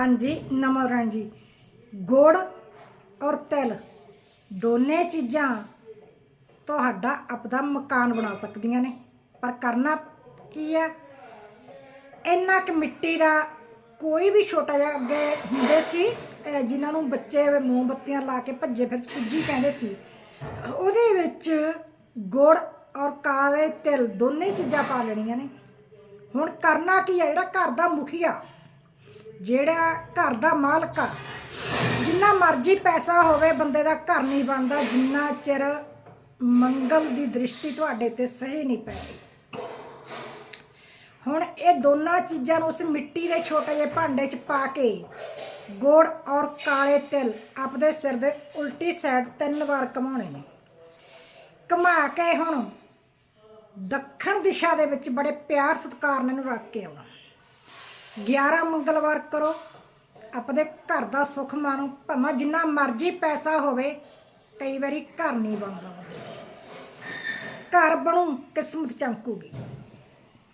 ਹਾਂਜੀ ਨਮਰਨ ਜੀ। ਗੁੜ ਔਰ ਤਿਲ, ਦੋਨੇ ਚੀਜ਼ਾਂ ਤੁਹਾਡਾ ਆਪਦਾ ਮਕਾਨ ਬਣਾ ਸਕਦੀਆਂ ਨੇ। ਪਰ ਕਰਨਾ ਕੀ ਹੈ ਇੰਨਾ ਕਿ ਮਿੱਟੀ ਦਾ ਕੋਈ ਵੀ ਛੋਟਾ ਜਿਹਾ ਅੱਗੇ ਹੁੰਦੇ ਸੀ, ਅਹ ਜਿਨ੍ਹਾਂ ਨੂੰ ਬੱਚੇ ਮੋਮਬੱਤੀਆਂ ਲਾ ਕੇ ਭੱਜੇ ਫਿਰ ਕੁੱਜੀ ਕਹਿੰਦੇ ਸੀ। ਉਹਦੇ ਵਿੱਚ ਗੁੜ ਔਰ ਕਾਲੇ ਤਿਲ ਦੋਨੇ ਚੀਜ਼ਾਂ ਪਾ ਲੈਣੀਆਂ ਨੇ। ਹੁਣ ਕਰਨਾ ਕੀ ਹੈ ਜਿਹੜਾ ਘਰ ਦਾ ਮੁਖੀਆ ਜਿਹੜਾ ਘਰ ਦਾ ਮਾਲਕ ਆ, ਜਿੰਨਾ ਮਰਜ਼ੀ ਪੈਸਾ ਹੋਵੇ, ਬੰਦੇ ਦਾ ਘਰ ਨਹੀਂ ਬਣਦਾ, ਜਿੰਨਾ ਚਿਰ ਮੰਗਲ ਦੀ ਦ੍ਰਿਸ਼ਟੀ ਤੁਹਾਡੇ ਤੇ ਸਹੀ ਨਹੀਂ ਪੈ ਰਹੀ। ਹੁਣ ਇਹ ਦੋਨਾਂ ਚੀਜ਼ਾਂ ਨੂੰ ਉਸ ਮਿੱਟੀ ਦੇ ਛੋਟੇ ਜਿਹੇ ਭਾਂਡੇ 'ਚ ਪਾ ਕੇ ਗੁੜ ਔਰ ਕਾਲੇ ਤਿਲ ਆਪਦੇ ਸਿਰ ਦੇ ਉਲਟੀ ਸਾਈਡ ਤਿੰਨ ਵਾਰ ਘਮਾਉਣੇ ਨੇ। ਘਮਾ ਕੇ ਹੁਣ ਦੱਖਣ ਦਿਸ਼ਾ ਦੇ ਵਿੱਚ ਬੜੇ ਪਿਆਰ ਸਤਿਕਾਰ ਨਾਲ ਰੱਖ ਕੇ ਆਉਣਾ। 11 ਮੰਗਲਵਾਰ ਕਰੋ। ਆਪਣੇ ਘਰ ਦਾ ਸੁੱਖ ਮਾਣੋ। ਭਾਵੇਂ ਜਿੰਨਾ ਮਰਜ਼ੀ ਪੈਸਾ ਹੋਵੇ, ਕਈ ਵਾਰੀ ਘਰ ਨਹੀਂ ਬਣਦਾ। ਘਰ ਬਣੂ, ਕਿਸਮਤ ਚਮਕੂਗੀ।